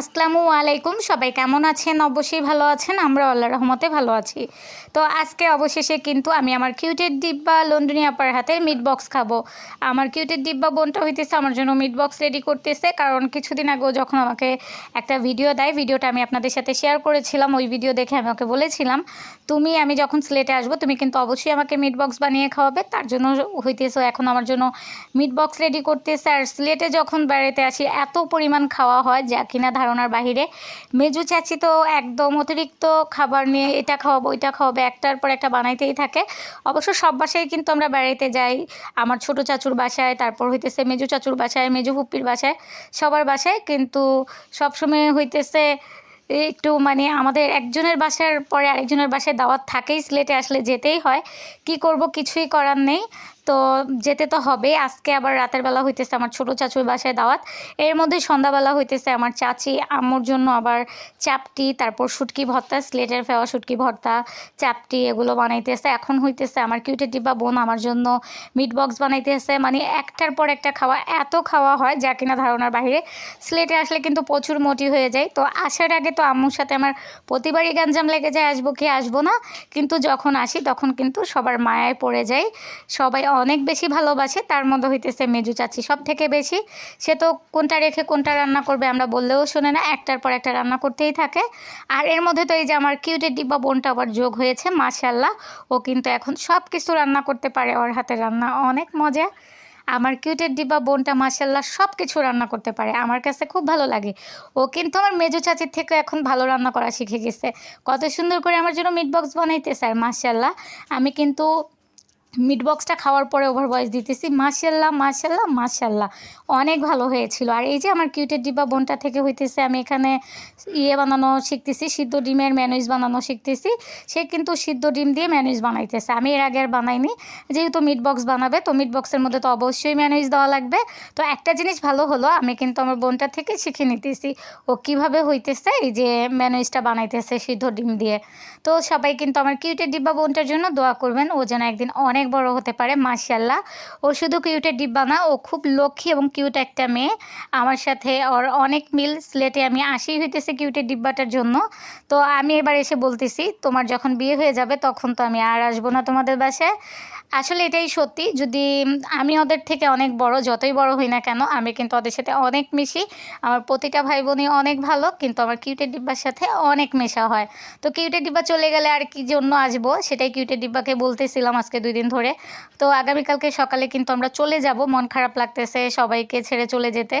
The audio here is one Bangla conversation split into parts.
আসসালামু আলাইকুম, সবাই কেমন আছেন? অবশ্যই ভালো আছেন, আমরা আল্লাহ রহমতে ভালো আছি। তো আজকে অবশেষে কিন্তু আমি আমার কিউটের ডিব্বা লন্ডনী আপার হাতের মিট বক্স খাব। আমার কিউটের ডিব্বা বোনটা হইতেছে, আমার জন্য মিট বক্স রেডি করতেছে। কারণ কিছুদিন আগেও যখন আমাকে একটা ভিডিও দেয় ভিডিওটা আমি আপনাদের সাথে শেয়ার করেছিলাম, ওই ভিডিও দেখে আমি ওকে বলেছিলাম, তুমি, আমি যখন স্লেটে আসব, তুমি কিন্তু অবশ্যই আমাকে মিট বক্স বানিয়ে খাওয়াবে। তার জন্য হইতেছে, এখন আমার জন্য মিট বক্স রেডি করতেছে। আর স্লেটে যখন বেড়াতে আসি, এত পরিমাণ খাওয়া হয় যা কিনা ধারণার বাহিরে। মেজু চাচি তো একদম অতিরিক্ত খাবার নিয়ে এটা খাওয়াবো, ওইটা খাওয়াবো, একটার পর একটা বানাইতেই থাকে। অবশ্য সব বাসায় কিন্তু আমরা বেড়াইতে যাই। আমার ছোট চাচুর বাসায়, তারপর হইতেছে মেজু চাচুর বাসায়, মেজু ফুপ্পির বাসায়, সবার বাসায়। কিন্তু সবসময় হইতেছে একটু মানে আমাদের একজনের বাসার পরে আরেকজনের বাসায় দাওয়াত থাকেই, স্লেটে আসলে যেতেই হয়। কি করব কিছুই করার নেই। তো যেতে তো হবে। আজকে আবার রাতের বেলা হইতেছে আমার ছোট চাচুর বাসায় দাওয়াত। এর মধ্যে সন্ধ্যাবেলা হইতেছে আমার চাচি, আম্মুর জন্য আবার চাপটি, তারপর শুটকি ভর্তা, স্লেটের ফেওয়া শুটকি ভর্তা, চাপটি এগুলো বানাইতেছে। এখন হইতেছে আমার কিউটের ডিব্বা বোন আমার জন্য মিট বক্স বানাইতেছে। মানে একটার পর একটা খাওয়া, এত খাওয়া হয় যা কিনা ধারণার বাইরে স্লেটে আসলে কিন্তু প্রচুর মোটি হয়ে যায়। তো আসার আগে তো আম্মুর সাথে আমার প্রতিবারই গাঞ্জাম লেগে যায়, আসব কি আসব না? কিন্তু যখন আসি তখন কিন্তু সবার মায়ায় পড়ে যায় সবাই অনেক বেশি ভালোবাসে, তার মধ্যে হইতেছে মেজু চাচি সব থেকে বেশি। সে তো কোনটা রেখে কোনটা রান্না করবে আমরা বললেও শোনে না, একটার পর একটা রান্না করতেই থাকে। আর এর মধ্যে তো এই যে আমার কিউটের ডিব্বা বোনটা আবার যোগ হয়েছে মাশাল্লাহ ও কিন্তু এখন সব কিছু রান্না করতে পারে, ওর হাতে রান্না অনেক মজা। আমার কিউটের ডিব্বা বোনটা মাসাল্লাহ সব কিছু রান্না করতে পারে, আমার কাছে খুব ভালো লাগে। ও কিন্তু আমার মেজো চাচির থেকে এখন ভালো রান্না করা শিখে গেছে। কত সুন্দর করে আমার জন্য মিট বক্স বানাইতেছে আর মাসাল্লাহ আমি কিন্তু মিট বক্সটা খাওয়ার পরে ওভার ভয়েস দিতেছি মাশাল্লাহ মাশাল্লাহ মাশাল্লাহ অনেক ভালো হয়েছিল। আর এই যে আমার কিউটের ডিব্বা বোনটা থেকে হইতেছে, আমি এখানে ইয়ে বানানো শিখতেছি, সিদ্ধ ডিমের ম্যানুইজ বানানো শিখতেছি। সে কিন্তু সিদ্ধ ডিম দিয়ে ম্যানুইজ বানাইতেছে। আমি এর আগে আর বানাইনি। যেহেতু মিট বক্স বানাবে, তো মিট বক্সের মধ্যে তো অবশ্যই ম্যানুইজ দেওয়া লাগবে। তো একটা জিনিস ভালো হলো, আমি কিন্তু আমার বোনটা থেকে শিখে নিতেছি, ও কীভাবে হইতেছে এই যে ম্যানুইজটা বানাইতেছে সিদ্ধ ডিম দিয়ে। তো সবাই কিন্তু আমার কিউটের ডিব্বা বোনটার জন্য দোয়া করবেন, ও যেন একদিন অনেক অনেক বড় হতে পারে মাশাল্লাহ ও শুধু কিউটের ডিব্বা না, ও খুব লক্ষ্মী এবং কিউট একটা মেয়ে। আমার সাথে ওর অনেক মিল স্লেটে আমি আসি হইতেছে কিউটের ডিব্বাটার জন্য। তো আমি এবার এসে বলতেছি, তোমার যখন বিয়ে হয়ে যাবে, তখন তো আমি আর আসব না তোমাদের বাসায়। আসলে এটাই সত্যি, যদি আমি ওদের থেকে অনেক বড়, যতই বড় হই না কেন, আমি কিন্তু ওদের সাথে অনেক মিশি। আমার প্রতিটা ভাই বোনই অনেক ভালো, কিন্তু আমার কিউটের ডিব্বার সাথে অনেক মেশা হয়। তো কিউটের ডিব্বা চলে গেলে আর কি জন্য আসব, সেটাই কিউটের ডিব্বাকে বলতেছিলাম আজকে দুই দিন ধরে। তো আগামীকালকে সকালে কিন্তু আমরা চলে যাব। মন খারাপ লাগতেছে সবাইকে ছেড়ে চলে যেতে।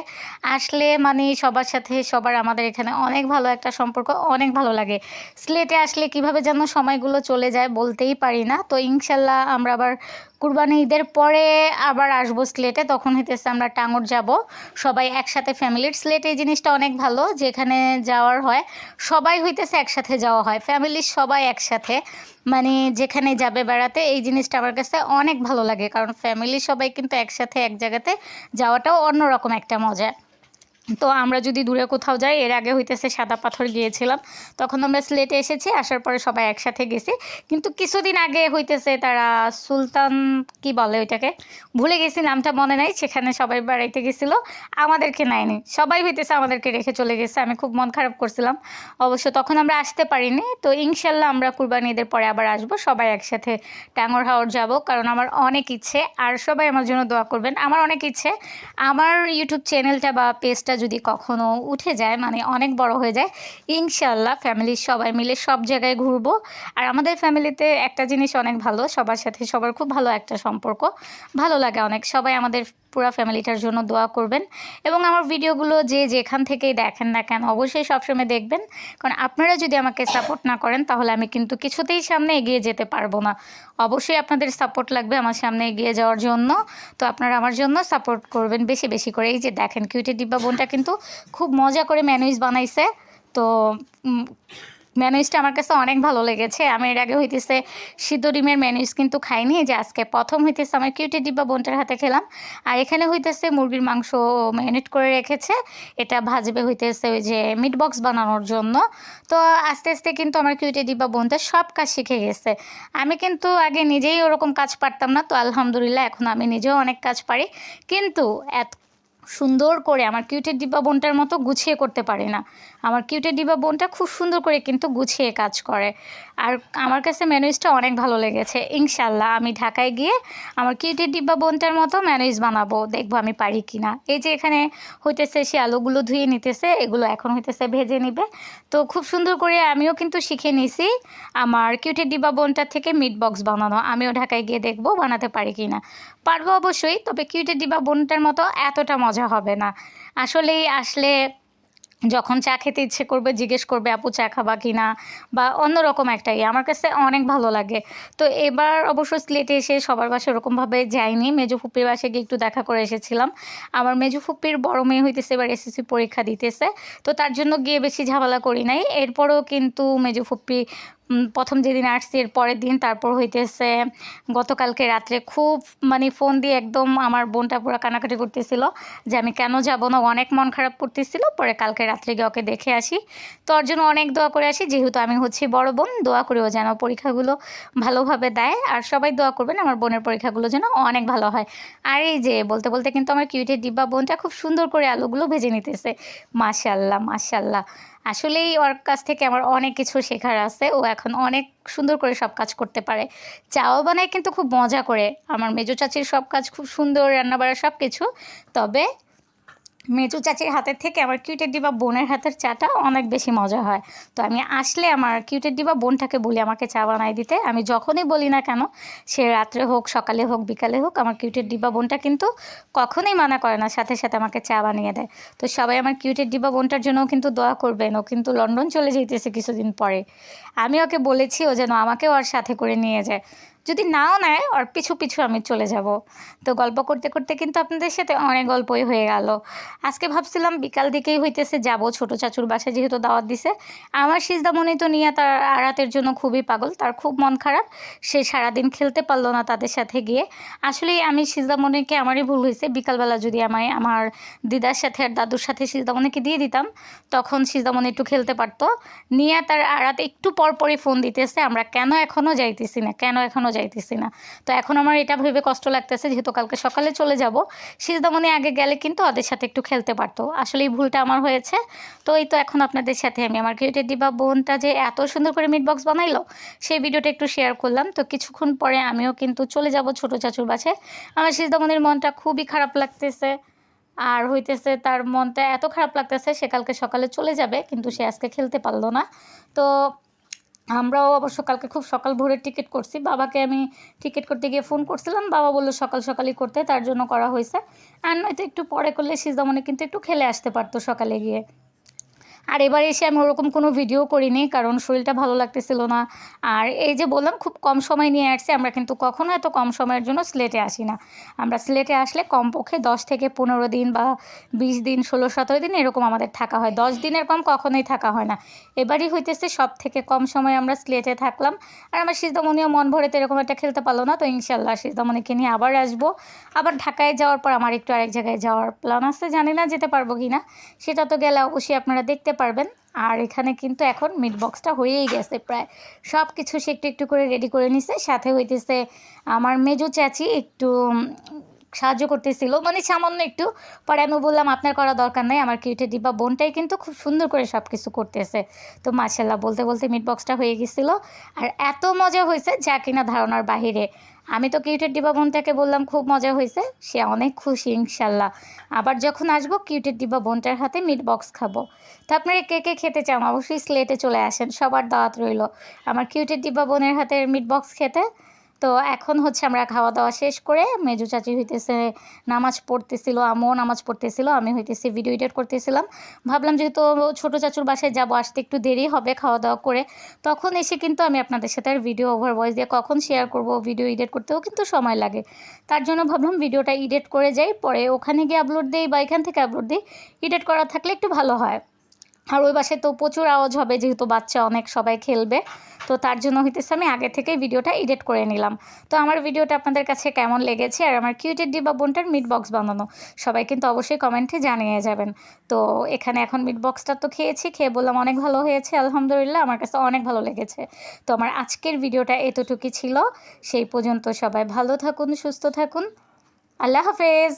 আসলে মানে সবার সাথে সবার আমাদের এখানে অনেক ভালো একটা সম্পর্ক, অনেক ভালো লাগে। স্লেটে আসলে কীভাবে যেন সময়গুলো চলে যায় বলতেই পারি না। তো ইনশাল্লাহ আমরা আবার কুরবানি ঈদের পরে আবার আসব স্লেটে তখন হইতেছে আমরা টাঙ্গর যাব। সবাই একসাথে ফ্যামিলির স্লেটে এই জিনিসটা অনেক ভালো, যেখানে যাওয়ার হয়, সবাই হইতেছে একসাথে যাওয়া হয় ফ্যামিলির সবাই একসাথে মানে যেখানে যাবে বেড়াতে এই জিনিসটা আমার কাছে অনেক ভালো লাগে, কারণ ফ্যামিলির সবাই কিন্তু একসাথে এক জায়গাতে যাওয়াটাও অন্যরকম একটা মজা। তো আমরা যদি দূরে কোথাও যাই, এর আগে হইতেছে সাদা পাথর গিয়েছিলাম। তখন আমরা স্লেটে এসেছি, আসার পরে সবাই একসাথে গেছি। কিন্তু কিছুদিন আগে হইতেছে তারা সুলতান, কি বলে ওইটাকে? ভুলে গেছি, নামটা মনে নাই। সেখানে সবাই বেড়াইতে গেছিল। আমাদেরকে নেয়নি। সবাই হইতেছে আমাদেরকে রেখে চলে গেছে। আমি খুব মন খারাপ করছিলাম। অবশ্য তখন আমরা আসতে পারিনি। তো ইনশাল্লাহ আমরা কুরবানি ঈদের পরে আবার আসব। সবাই একসাথে টাঙ্গর হাওর যাব। কারণ আমার অনেক ইচ্ছে। আর সবাই আমার জন্য দোয়া করবেন। আমার অনেক ইচ্ছে। আমার ইউটিউব চ্যানেলটা বা পেজটা পেজটা যদি কখনও উঠে যায় মানে অনেক বড় হয়ে যায় ইনশাল্লাহ ফ্যামিলির সবাই মিলে সব জায়গায় ঘুরবো। আর আমাদের ফ্যামিলিতে একটা জিনিস অনেক ভালো, সবার সাথে সবার খুব ভালো একটা সম্পর্ক। ভালো লাগে অনেক, সবাই আমাদের পুরো ফ্যামিলিটার জন্য দোয়া করবেন এবং আমার ভিডিওগুলো যে যেখান থেকেই দেখেন না কেন অবশ্যই সবসময় দেখবেন। কারণ আপনারা যদি আমাকে সাপোর্ট না করেন, তাহলে আমি কিন্তু কিছুতেই সামনে এগিয়ে যেতে পারব না। অবশ্যই আপনাদের সাপোর্ট লাগবে আমার সামনে এগিয়ে যাওয়ার জন্য। তো আপনারা আমার জন্য সাপোর্ট করবেন বেশি বেশি করে। এই যে দেখেন কিউটের ডিব্বা বোনটা কিন্তু খুব মজা করে ম্যানুইজ বানাইছে। তো ম্যানুইজটা আমার কাছে অনেক ভালো লেগেছে। আমি এর আগে হইতেছে সিদ্ধ ডিমের ম্যানুইজ কিন্তু খাইনি, যে আজকে প্রথম হইতেছে আমার কিউটি ডিব্বা বোনটার হাতে খেলাম। আর এখানে হইতেছে মুরগির মাংস ম্যারিনেট করে রেখেছে। এটা ভাজবে হইতেছে ওই যে মিট বক্স বানানোর জন্য। তো আস্তে আস্তে কিন্তু আমার কিউটি ডিব্বা বোনটা সব কাজ শিখে গেছে। আমি কিন্তু আগে নিজেই ওরকম কাজ পারতাম না, তো আলহামদুলিল্লাহ এখন আমি নিজেও অনেক কাজ পারি। কিন্তু এত সুন্দর করে আমার কিউটের ডিব্বা বোনটার মতো গুছিয়ে করতে পারি না। আমার কিউটের ডিব্বা বোনটা খুব সুন্দর করে কিন্তু গুছিয়ে কাজ করে। আর আমার কাছে ম্যানুইজটা অনেক ভালো লেগেছে, ইনশাল্লাহ আমি ঢাকায় গিয়ে আমার কিউটের ডিব্বা বোনটার মতো ম্যানুইজ বানাবো, দেখব আমি পারি কি না এই যে এখানে হইতেছে সে আলুগুলো ধুয়ে নিতেছে, এগুলো এখন হইতেছে ভেজে নিবে। তো খুব সুন্দর করে আমিও কিন্তু শিখে নিছি আমার কিউটের ডিব্বা বোনটার থেকে মিট বক্স বানানো, আমিও ঢাকায় গিয়ে দেখব বানাতে পারি কি না পারব অবশ্যই, তবে কিউটের ডিব্বা বোনটার মতো এতটা মজা হবে না। আসলেই আসলে যখন চা খেতে ইচ্ছে করবে, জিজ্ঞেস করবে, আপু, চা খাবা কি না? বা অন্যরকম একটা ইয়ে। আমার কাছে অনেক ভালো লাগে। তো এবার অবশ্য স্লেটে এসে সবার বাসে ওরকমভাবে যাইনি। মেজু ফুপির বাসে গিয়ে একটু দেখা করে এসেছিলাম। আমার মেজু ফুপির বড় মেয়ে হইতেছে, এবার এসএসসি পরীক্ষা দিতেছে। তো তার জন্য গিয়ে বেশি ঝামেলা করি নাই। এরপরও কিন্তু মেজু ফুপি প্রথম যেদিন আসছি, এর পরের দিন তারপর হইতেছে গতকালকে রাত্রে খুব মানে ফোন দিয়ে একদম আমার বোনটা পুরো কানাকাটি করতেছিল যে আমি কেন যাব না, অনেক মন খারাপ করতেছিল, পরে কালকে রাত্রে গিয়ে ওকে দেখে আসি। তো ওর জন্য অনেক দোয়া করে আসি, যেহেতু আমি হচ্ছি বড় বোন, দোয়া করেও যেন পরীক্ষাগুলো ভালোভাবে দেয়, আর সবাই দোয়া করবেন আমার বোনের পরীক্ষাগুলো যেন অনেক ভালো হয়। আর এই যে বলতে বলতে কিন্তু আমার কিউটের ডিব্বা বোনটা খুব সুন্দর করে আলুগুলো ভেজে নিতেছে। মাশাল্লাহ মাশাল্লাহ। আসলেই ওর কাছ থেকে আমার অনেক কিছু শেখার আছে। ও এখন অনেক সুন্দর করে সব কাজ করতে পারে। চাও বানায় কিন্তু খুব মজা করে। আমার মেজো চাচির সব কাজ খুব সুন্দর, রান্নাবাড়া সব কিছু তবে মেজু চাচির হাতের থেকে আমার কিউটের ডিবা বোনের হাতের চাটা অনেক বেশি মজা হয়। তো আমি আসলে আমার কিউটের ডিবা বোনটাকে বলি আমাকে চা বানাই দিতে। আমি যখনই বলি না কেন, সে রাত্রে হোক, সকালে হোক, বিকালে হোক, আমার কিউটের ডিবা বোনটা কিন্তু কখনোই মানা করে না, সাথে সাথে আমাকে চা বানিয়ে দেয়। তো সবাই আমার কিউটের ডিবা বোনটার জন্যও কিন্তু দোয়া করবেন, ও কিন্তু লন্ডন চলে যেতেছে কিছুদিন পরে। আমি ওকে বলেছি ও যেন আমাকেও ওর সাথে করে নিয়ে যায়। যদি নাও নেয়, ওর পিছু পিছু আমি চলে যাব। তো গল্প করতে করতে কিন্তু আপনাদের সাথে অনেক গল্পই হয়ে গেল। আজকে ভাবছিলাম বিকাল দিকেই হইতেছে যাব, ছোট চাচুর বাসায় যেহেতু দাওয়াত দিছে। আমার সিজদামণি তো নিয়ে তার আড়াতের জন্য খুবই পাগল, তার খুব মন খারাপ। সে সারাদিন খেলতে পারল না তাদের সাথে গিয়ে। আসলেই আমি সিজদামণিকে আমারই ভুল হয়েছে বিকালবেলা যদি আমায়, আমার দিদার সাথে আর দাদুর সাথে সিজদামণিকে দিয়ে দিতাম, তখন সিজদামণি একটু খেলতে পারতো। নিয়ে তার আড়াতে একটু পর পরই ফোন দিতেছে, আমরা কেন এখনও যাইতেছি না, কেন এখনও যাইতেছি না। তো এখন আমার এটা ভেবে কষ্ট লাগতেছে যেহেতু কালকে সকালে চলে যাব। সিজদামণি আগে গেলে কিন্তু ওদের সাথে একটু খেলতে পারতো। আসলে এই ভুলটা আমার হয়েছে। তো এই তো এখন আপনাদের সাথে আমি আমার ক্রিয়েটেড ডিবা বোনটা যে এত সুন্দর করে মিট বক্স বানাইলো, সেই ভিডিওটা একটু শেয়ার করলাম। তো কিছুক্ষণ পরে আমিও কিন্তু চলে যাব ছোট চাচুর বাসায়। আমার সিজদামণির মনটা খুবই খারাপ লাগতেছে। আর হইতেছে তার মনটা এত খারাপ লাগতেছে, সে কালকে সকালে চলে যাবে, কিন্তু সে আজকে খেলতে পারল না। তো আমরাও অবশ্য কালকে খুব সকাল ভোরে টিকিট করছি। বাবাকে আমি টিকিট করতে গিয়ে ফোন করছিলাম। বাবা বলল সকাল সকালই করতে, তার জন্য করা হয়েছে। আর নয়তো একটু পরে করলে সিজদামনে কিন্তু একটু খেলে আসতে পারতো সকালে গিয়ে। আর এবার এসে আমি ওরকম কোনো ভিডিও করিনি, কারণ শরীরটা ভালো লাগতেছিল না। আর এই যে বললাম, খুব কম সময় নিয়ে আসছি, আমরা কিন্তু কখনো এত কম সময়ের জন্য স্লেটে আসি না। আমরা স্লেটে আসলে কমপক্ষে দশ থেকে পনেরো দিন বা বিশ দিন, ষোলো, সতেরো দিন এরকম আমাদের থাকা হয়। দশ দিনের কম কখনোই থাকা হয় না। এবারই হইতেছে সব থেকে কম সময় আমরা স্লেটে থাকলাম। আর আমার সিজদামণিও মন ভরে তো এরকম একটা খেলতে পারল না, তো ইনশাল্লাহ সিজদামণিকে নিয়ে আবার আসব। আবার ঢাকায় যাওয়ার পর আমার একটু আরেক জায়গায় যাওয়ার প্ল্যান আছে, জানি না যেতে পারব কি না সেটা তো গেলে অবশ্যই আপনারা দেখতে পারবেন। আর এখানে কিন্তু এখন মিট বক্সটা হয়েই গেছে প্রায়। সব কিছু সে একটু একটু করে রেডি করে নিছে। সাথে হইতেছে আমার মেজো চাচি একটু সাহায্য করতেছিল। মানে সামান্য একটু। পরে আমি বললাম, আপনার করা দরকার নাই, আমার কিউটে ডিব্বা বোনটাই কিন্তু খুব সুন্দর করে সব কিছু করতেছে। তো মার্শাল্লাহ বলতে বলতে মিট বক্সটা হয়ে গেছিল। আর এত মজা হয়েছে যা কিনা ধারণার বাহিরে। আমি তো কিউটের ডিব্বা বোনটাকে বললাম, খুব মজা হয়েছে, সে অনেক খুশি ইনশাল্লাহ আবার যখন আসব, কিউটের ডিব্বা বোনটার হাতে মিট বক্স খাব। তো আপনারা কে কে খেতে চান? অবশ্যই স্লেটে চলে আসেন, সবার দাওয়াত রইল। আমার কিউটের ডিব্বা বোনের হাতে মিট বক্স খেতে তো এখন হচ্ছে আমরা খাওয়া দাওয়া শেষ করে মেজু চাচি হইতেছে নামাজ পড়তেছিল আমিও নামাজ পড়তেছিল, আমি হইতেছি ভিডিও এডিট করতেছিলাম। ভাবলাম যেহেতু ছোটো চাচুর বাসায় যাব, আসতে একটু দেরি হবে খাওয়া দাওয়া করে। তখন এসে কিন্তু আমি আপনাদের সাথে আর ভিডিও ওভার ভয়েস দিয়ে কখন শেয়ার করব ভিডিও এডিট করতেও কিন্তু সময় লাগে। তার জন্য ভাবলাম ভিডিওটা এডিট করে যাই, পরে ওখানে গিয়ে আপলোড দিই বা এখান থেকে আপলোড দিই এডিট করা থাকলে একটু ভালো হয়। আর ওই বাসায় তো প্রচুর আওয়াজ হবে, যেহেতু বাচ্চা অনেক সবাই খেলবে। তো তার জন্য হইতেছে আমি আগে থেকেই ভিডিওটা এডিট করে নিলাম। তো আমার ভিডিওটা আপনাদের কাছে কেমন লেগেছে আর আমার কিউটের ডিবা বোনটার মিট বক্স বানানো, সবাই কিন্তু অবশ্যই কমেন্টে জানিয়ে যাবেন। তো এখানে এখন মিট বক্সটা তো খেয়েছি, খেয়ে বললাম অনেক ভালো হয়েছে, আলহামদুলিল্লাহ আমার কাছে অনেক ভালো লেগেছে। তো আমার আজকের ভিডিওটা এতটুকুই ছিল, সেই পর্যন্ত সবাই ভালো থাকুন, সুস্থ থাকুন, আল্লাহ হাফেজ।